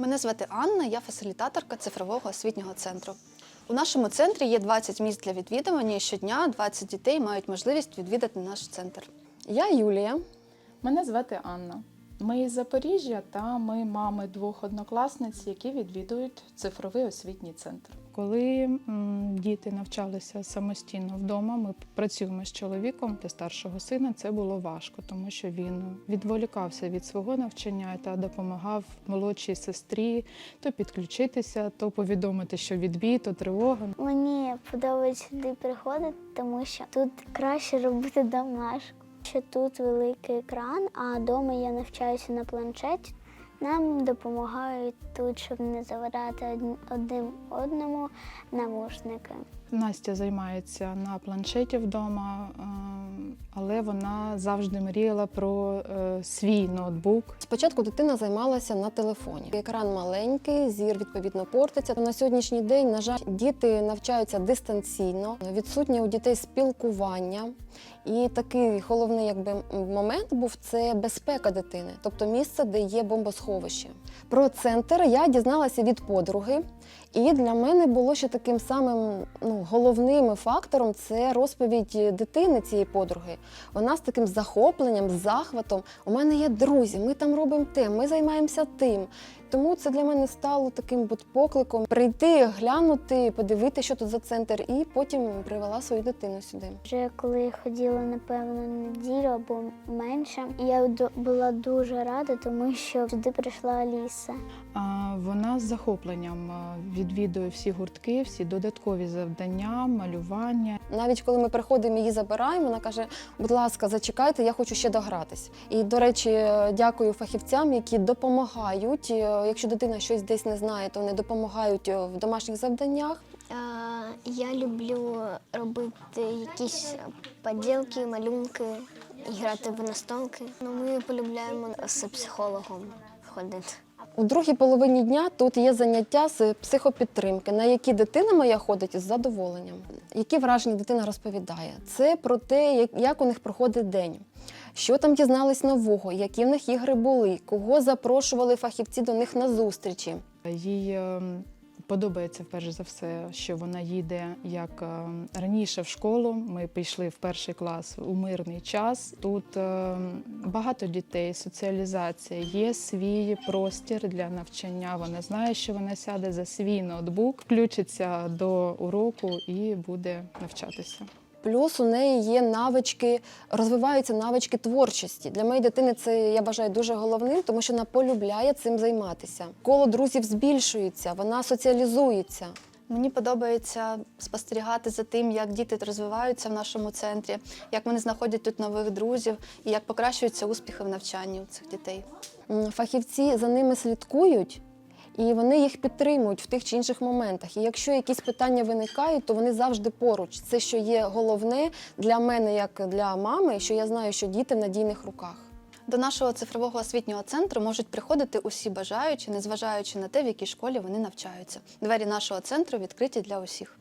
Мене звати Анна, я фасилітаторка цифрового освітнього центру. У нашому центрі є 20 місць для відвідування, і щодня 20 дітей мають можливість відвідати наш центр. Я Юлія. Мене звати Анна. Ми із Запоріжжя та ми мами двох однокласниць, які відвідують цифровий освітній центр. Коли м, діти навчалися самостійно вдома, ми працюємо з чоловіком для старшого сина. Це було важко, тому що він відволікався від свого навчання та допомагав молодшій сестрі то підключитися, то повідомити, що відбій, то тривога. Мені подобається сюди приходити, тому що тут краще робити домашку. Що тут великий екран, а вдома я навчаюся на планшеті. Нам допомагають тут, щоб не завирати одн- один одному навушники. Настя займається на планшеті вдома, е, але вона завжди мріяла про е, свій ноутбук. Спочатку дитина займалася на телефоні. Екран маленький, зір відповідно портиться. На сьогоднішній день, на жаль, діти навчаються дистанційно, відсутнє у дітей спілкування. І такий головний якби, момент був це безпека дитини, тобто місце, де є бомбосховище. Про центр я дізналася від подруги, і для мене було ще таким самим ну, головним фактором це розповідь дитини цієї подруги. Вона з таким захопленням, захватом. У мене є друзі, ми там робимо те, ми займаємося тим. Тому це для мене стало таким от покликом прийти, глянути, подивитися, що тут за центр, і потім привела свою дитину сюди. Вже коли я ходила, напевно, неділю або менше, я була дуже рада, тому що сюди прийшла Аліса. А Вона з захопленням е, відвідує всі гуртки, всі додаткові завдання, малювання. Навіть коли ми приходимо її забираємо, вона каже: будь ласка, зачекайте, я хочу ще догратись. І до речі, е, дякую фахівцям, які допомагають. Якщо дитина щось десь не знає, то вони допомагають е, в домашніх завданнях. Я люблю робити якісь поділки, малюнки, грати в настолки. Ну, ми полюбляємо з психологом ходити. У другій половині дня тут є заняття з психопідтримки, на які дитина моя ходить із задоволенням. Які враження дитина розповідає? Це про те, як- у них проходить день. Що там дізнались нового, які в них ігри були, кого запрошували фахівці до них на зустрічі. Їй подобається перш за все, що вона їде як е, раніше в школу. Ми пішли в перший клас у мирний час. Тут е, багато дітей, соціалізація, є свій простір для навчання. Вона знає, що вона сяде за свій ноутбук, включиться до уроку і буде навчатися. Плюс у неї є навички, розвиваються навички творчості. Для моєї дитини це я вважаю дуже головним, тому що вона полюбляє цим займатися. Коло друзів збільшується, вона соціалізується. Мені подобається спостерігати за тим, як діти розвиваються в нашому центрі, як вони знаходять тут нових друзів і як покращуються успіхи в навчанні у цих дітей. Фахівці за ними слідкують. І вони їх підтримують в тих чи інших моментах. І якщо якісь питання виникають, то вони завжди поруч. Це що є головне для мене, як для мами, що я знаю, що діти в надійних руках. До нашого цифрового освітнього центру можуть приходити усі бажаючі, незважаючи на те, в якій школі вони навчаються. Двері нашого центру відкриті для усіх.